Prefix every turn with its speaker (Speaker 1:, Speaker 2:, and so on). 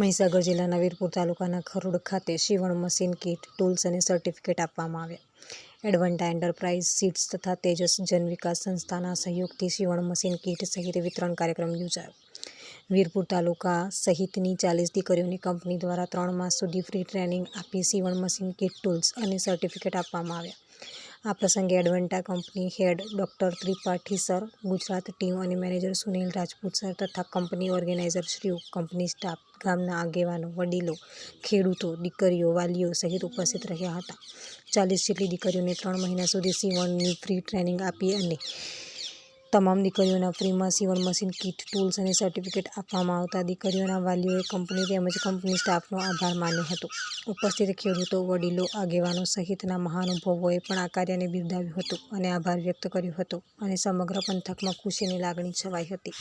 Speaker 1: મહીસાગર જિલ્લાના વીરપુર તાલુકાના ખરોડ ખાતે સીવણ મશીન કીટ, ટૂલ્સ અને સર્ટિફિકેટ આપવામાં આવ્યા. એડવન્ટા એન્ટરપ્રાઇઝ સીડ્સ તથા તેજસ જન વિકાસ સંસ્થાના સહયોગથી સીવણ મશીન કીટ સહિત વિતરણ કાર્યક્રમ યોજાયો. વીરપુર તાલુકા સહિતની ચાલીસ દીકરીઓની કંપની દ્વારા ત્રણ માસ સુધી ફ્રી ટ્રેનિંગ આપી સીવણ મશીન કીટ, ટૂલ્સ અને સર્ટિફિકેટ આપવામાં આવ્યા. આ પ્રસંગે Advanta company head doctor Tripathi sir, Gujarat team અને મેનેજર સુનિલ રાજપૂત સર તથા કંપની ઓર્ગેનાઇઝર શ્રીઓ કંપની સ્ટાફ ગામના આગેવાનો, વડીલો, ખેડૂતો, દીકરીઓ, વાલીઓ સહિત ઉપસ્થિત રહ્યા હતા. ચાલીસ જેટલી દીકરીઓને ત્રણ મહિના સુધી સીવણની ફ્રી ટ્રેનિંગ આપી અને તમામ દીકરીઓના ફ્રીમાં સીવણ મશીન કીટ, ટૂલ્સ અને સર્ટિફિકેટ આપવામાં આવતા દીકરીઓના વાલીઓએ કંપની તેમજ કંપની સ્ટાફનો આભાર માન્યો હતો. ઉપસ્થિત ખેડૂતો, વડીલો, આગેવાનો સહિતના મહાનુભાવોએ પણ આ કાર્યને બિરદાવ્યું હતું અને આભાર વ્યક્ત કર્યો હતો અને સમગ્ર પંથકમાં ખુશીની લાગણી છવાઈ હતી.